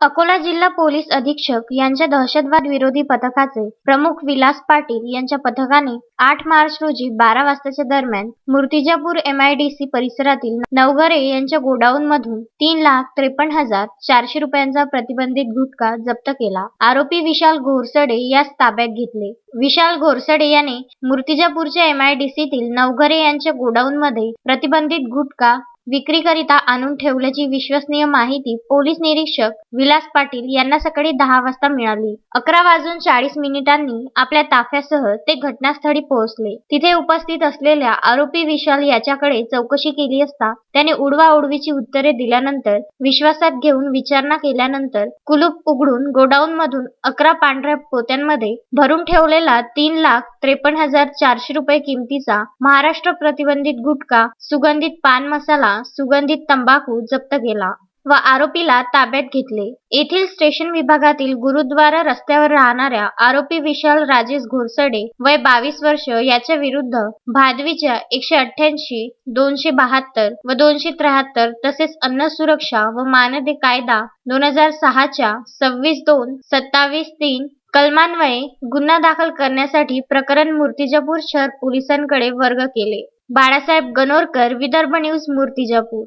अकोला जिल्हा पोलीस अधीक्षक यांच्या दहशतवाद विरोधी पथकाचे प्रमुख विलास पाटील यांच्या पथकाने आठ मार्च रोजी बारा वाजताच्या दरम्यान मूर्तिजापूर एमआयडीसी परिसरातील नवघरे यांच्या गोडाऊन मधून तीन लाख त्रेपन्न हजार चारशे रुपयांचा प्रतिबंधित गुटखा जप्त केला. आरोपी विशाल घोरसडे यास ताब्यात घेतले. विशाल घोरसडे याने मूर्तिजापूरच्या एमआयडीसीतील नवघरे यांच्या गोडाऊनमध्ये प्रतिबंधित गुटखा विक्रीकरिता आणून ठेवल्याची विश्वसनीय माहिती पोलीस निरीक्षक विलास पाटील यांना सकाळी दहा वाजता मिळाली. अकरा वाजून चाळीस मिनिटांनी आपल्या ताफ्यासह ते घटनास्थळी पोहोचले. तिथे उपस्थित असलेल्या आरोपी विशाल याच्याकडे चौकशी केली असता त्याने उडवाउडवीची उत्तरे दिल्यानंतर विश्वासात घेऊन विचारणा केल्यानंतर कुलूप उघडून गोडाऊन मधून अकरा पांढऱ्या पोत्यांमध्ये भरून ठेवलेला तीन लाख त्रेपन्न हजार चारशे रुपये किमतीचा महाराष्ट्र प्रतिबंधित गुटखा, सुगंधित पान मसाला, सुगंधित तंबाखू जप्त केला. व आरोपीला ताब्यात घेतले. येथील स्टेशन विभागातील गुरुद्वारा रस्त्यावर राहणाऱ्या आरोपी विशाल राजेश घोरसडे वय बावीस वर्ष याच्या विरुद्ध भादवीच्या एकशे अठ्ठ्याऐंशी, दोनशे बहात्तर व दोनशे त्र्याहत्तर तसेच अन्न सुरक्षा व मानदे कायदा दोन हजार सहाच्या सव्वीस दोन, सत्तावीस तीन कलमान्वये गुन्हा दाखल करण्यासाठी प्रकरण मूर्तिजापूर शहर पोलिसांकडे वर्ग केले. बाळासाहेब गणोरकर विदर्भ न्यूज मूर्तिजापूर